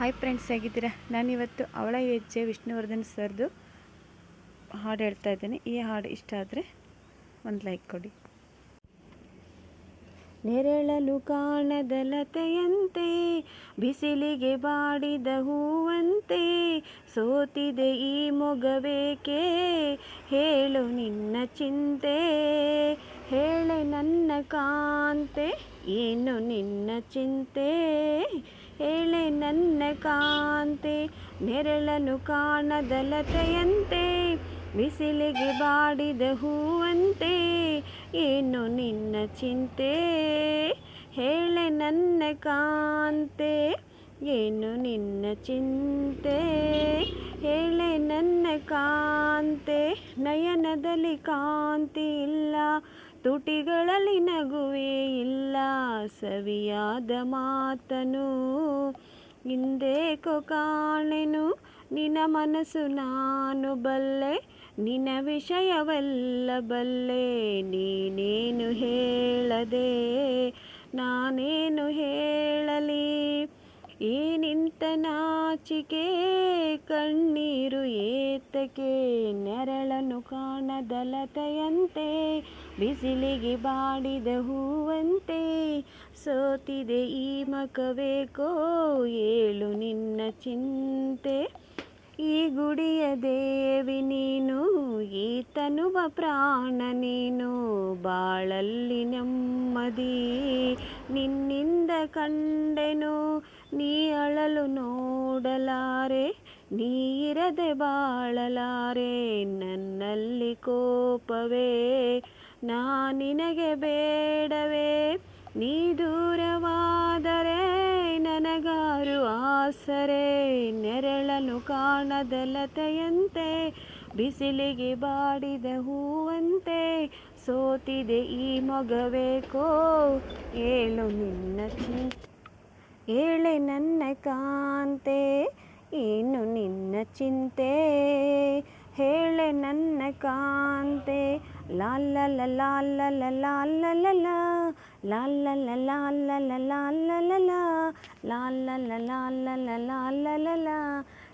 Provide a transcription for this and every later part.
Hi friends ಹೇಗಿದ್ದೀರಾ? ನಾನಿವತ್ತು ಅವಳ ಹೆಜ್ಜೆ ವಿಷ್ಣುವರ್ಧನ್ ಸರ್ದು ಹಾಡು ಹೇಳ್ತಾ ಇದ್ದೇನೆ. ಈ ಹಾಡು ಇಷ್ಟ ಆದರೆ ಒಂದು ಲೈಕ್ ಕೊಡಿ. ನೆರಳಲು ಕಾಣದ ಲತೆಯಂತೆ, ಬಿಸಿಲಿಗೆ ಬಾಡಿದ ಹೂವಂತೆ, ಸೋತಿದೆ ಈ ಮೊಗಬೇಕೆ ಹೇಳು ನಿನ್ನ ಚಿಂತೆ. ಹೇಳೆ ನನ್ನ ಕಾಂತೆ, ಏನು ನಿನ್ನ ಚಿಂತೆ? ಹೇಳೆ ನನ್ನ ಕಾಂತೆ ನೆರಳನು ಕಾಣದಲತೆಯಂತೆ ಬಿಸಿಲಿಗೆ ಬಾಡಿದ ಹೂವಂತೆ, ಏನು ನಿನ್ನ ಚಿಂತೆ? ಹೇಳೆ ನನ್ನ ಕಾಂತೆ, ಏನು ನಿನ್ನ ಚಿಂತೆ? ಹೇಳೆ ನನ್ನ ಕಾಂತೆ, ನಯನದಲ್ಲಿ ಕಾಂತಿ ಇಲ್ಲ ತುಟಿಗಳಲ್ಲಿ ನಗುವೇ ಇಲ್ಲ ಸವಿಯಾದ ಮಾತನು. ಹಿಂದೇಕೋ ಕಾಣೆನು, ನಿನ್ನ ಮನಸ್ಸು ನಾನು ಬಲ್ಲೆ, ನಿನ್ನ ವಿಷಯವಲ್ಲ ಬಲ್ಲೆ, ನೀನೇನು ಹೇಳದೆ, ನಾನೇನು ಹೇಳಲಿ? ಈ ನಿಂತ ನಾಚಿಕೆ ಕಣ್ಣೀರು ಏತಕೆ ನೆರಳನ್ನು ಕಾಣದಲತೆಯಂತೆ, ಬಿಸಿಲಿಗೆ ಬಾಡಿದ ಹೂವಂತೆ ಸೋತಿದೆ ಈ ಮಕಬೇಕೋ ಏಳು ನಿನ್ನ ಚಿಂತೆ. ಈ ಗುಡಿಯ ದೇವಿ ನೀನು ಈ ತನುವ ಪ್ರಾಣ ನೀನು, ಬಾಳಲ್ಲಿ ನೆಮ್ಮದಿ. ನಿನ್ನಿಂದ ಕಂಡೆನು, ನೀ ಅಳಲು ನೋಡಲಾರೆ ನೀರದೆ ಬಾಳಲಾರೆ, ನನ್ನಲ್ಲಿ ಕೋಪವೇ, ನಾ ನಿನಗೆ ಬೇಡವೇ, ನೀ ದೂರವಾದರೆ ನನಗಾರು ಆಸರೆ ನೆರಳನು ಕಾಣದ ಲತೆಯಂತೆ ಬಿಸಿಲಿಗೆ ಬಾಡಿದ ಹೂವಂತೆ ಸೋತಿದೆ ಈ ಮಗಬೇಕೋ ಏಳು ನಿನ್ನ ಚಿಂತೆ ಏಳೆ ನನ್ನ ಕಾಂತೆ ಏನು ನಿನ್ನ ಚಿಂತೆ ಹೇಳೆ ನನ್ನ ಕಾಂತೆ ಲಾಲ ಲಾಲ್ಲ ಲಾಲ್ಲ ಲಾಲ್ಲ ಲಾಲ್ಲ ಲಾಲ್ಲ ಲಾಲ್ಲ ಲಾಲ್ಲ ಲಾಲ್ಲ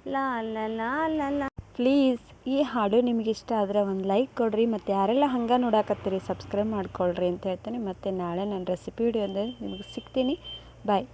ಲಾಲ್ಲ ಲಾಲ ಪ್ಲೀಸ್ ಈ ಹಾಡು ನಿಮ್ಗೆ ಇಷ್ಟ ಆದರೆ ಒಂದು ಲೈಕ್ ಕೊಡ್ರಿ, ಮತ್ತು ಯಾರೆಲ್ಲ ಹಂಗೆ ನೋಡಾಕತ್ತೀರಿ ಸಬ್ಸ್ಕ್ರೈಬ್ ಮಾಡ್ಕೊಳ್ರಿ ಅಂತ ಹೇಳ್ತೀನಿ. ಮತ್ತು ನಾಳೆ ನನ್ನ ರೆಸಿಪಿ ವಿಡಿಯೋ ಅಂದರೆ ನಿಮಗೆ ಸಿಗ್ತೀನಿ. ಬಾಯ್